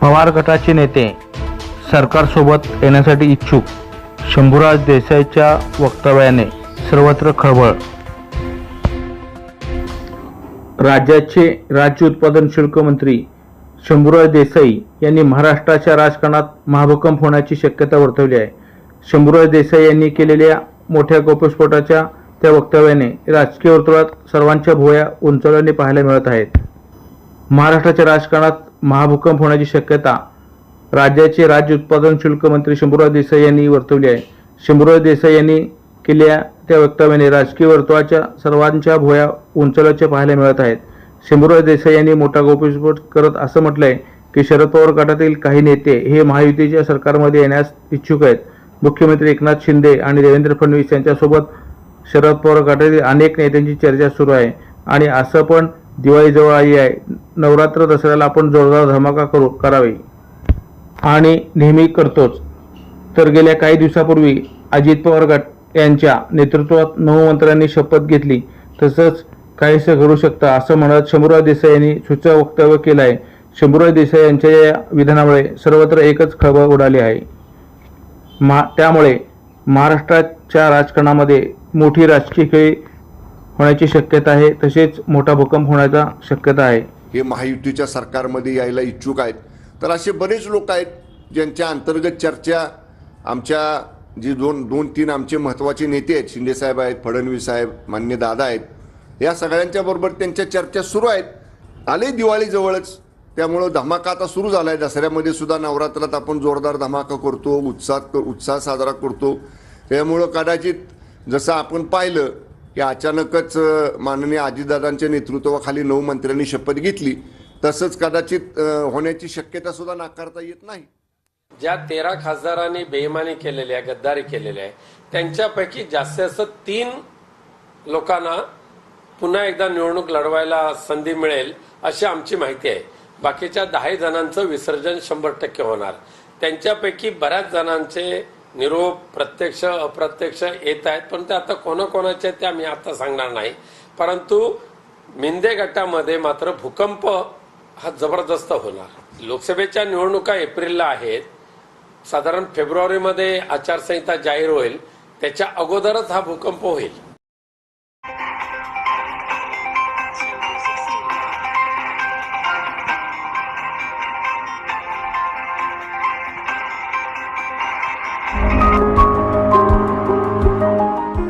पवार गटाचे नेते सरकारसोबत येण्यासाठी इच्छुक शंभूराज देसाईच्या वक्तव्याने सर्वत्र खळबळ. राज्याचे राज्य उत्पादन शुल्क मंत्री शंभूराज देसाई यांनी महाराष्ट्राच्या राजकारणात महाभूकंप होण्याची शक्यता वर्तवली आहे. शंभूराज देसाई यांनी केलेल्या मोठ्या गौप्यस्फोटाच्या त्या वक्तव्याने राजकीय वर्तुळात सर्वांच्या भुवया उंचावल्याने पाहायला मिळत आहेत. महाराष्ट्राच्या राजकारणात महाभूकंप होण्याची शक्यता राज्याचे राज्य उत्पादन शुल्क मंत्री शंभूराव देसाई यांनी वर्तवली आहे. शंभूराव देसाई यांनी केल्या त्या वक्तव्याने राजकीय वर्तुळाच्या सर्वांच्या भोया उंचलाच्या पाहायला मिळत आहेत. शंभूराव देसाई यांनी मोठा गोपस्फोट करत असं म्हटलंय की शरद पवार गटातील काही नेते हे महायुतीच्या सरकारमध्ये येण्यास इच्छुक आहेत. मुख्यमंत्री एकनाथ शिंदे आणि देवेंद्र फडणवीस यांच्यासोबत शरद पवार गटातील अनेक नेत्यांची चर्चा सुरू आहे आणि असं पण दिवाळी जवळ आली आहे. नवरात्र दसऱ्याला आपण जोरदार धमाका करू करावी. आणि नेहमी करतोच. तर गेल्या काही दिवसापूर्वी अजित पवार गट यांच्या नेतृत्वात नऊ मंत्र्यांनी शपथ घेतली. तसंच काहीसं घडू शकता असं म्हणत शंभूराव देसाई यांनी सूचक वक्तव्य केलं आहे शंभूराव देसाई यांच्या या विधानामुळे सर्वत्र एकच खळबळ उडाली आहे. मा त्यामुळे महाराष्ट्राच्या राजकारणामध्ये मोठी राजकीय खेळी होण्याची शक्यता आहे तसेच मोठा भूकंप होण्याचा शक्यता आहे. हे महायुतीच्या सरकारमध्ये यायला इच्छुक आहेत. तर असे बरेच लोक आहेत ज्यांच्या अंतर्गत चर्चा आमच्या जी दोन दोन तीन आमचे महत्त्वाचे नेते आहेत शिंदेसाहेब आहेत फडणवीस साहेब मान्य दादा आहेत या सगळ्यांच्या बरोबर त्यांच्या चर्चा सुरू आहेत. आले दिवाळीजवळच. त्यामुळं धमाका आता सुरू झाला आहे दसऱ्यामध्ये सुद्धा नवरात्रात आपण जोरदार धमाका करतो उत्साह उत्साह साजरा करतो. त्यामुळं कदाचित जसं आपण पाहिलं की अचानकच माननीय अजितदादांच्या नेतृत्वाखाली नऊ मंत्र्यांनी शपथ घेतली. तसंच कदाचित होण्याची शक्यता सुद्धा नाकारता येत नाही. ज्या तेरा खासदारांनी बेईमानी केलेली आहे गद्दारी केलेली आहे त्यांच्यापैकी जास्तीत जास्त तीन लोकांना पुन्हा एकदा निवडणूक लढवायला संधी मिळेल अशी आमची माहिती आहे. बाकीच्या दहा जणांचं विसर्जन शंभर टक्के होणार. त्यांच्यापैकी बऱ्याच जणांचे निरोप प्रत्यक्ष अप्रत्यक्ष येत आहेत पण ते आता कोणाकोणाचे ते आम्ही आता सांगणार नाही. परंतु मिंदे गटामध्ये मात्र भूकंप हा जबरदस्त होणार. लोकसभेच्या निवडणुका एप्रिलला आहेत. साधारण फेब्रुवारीमध्ये आचारसंहिता जाहीर होईल. त्याच्या अगोदरच हा भूकंप होईल.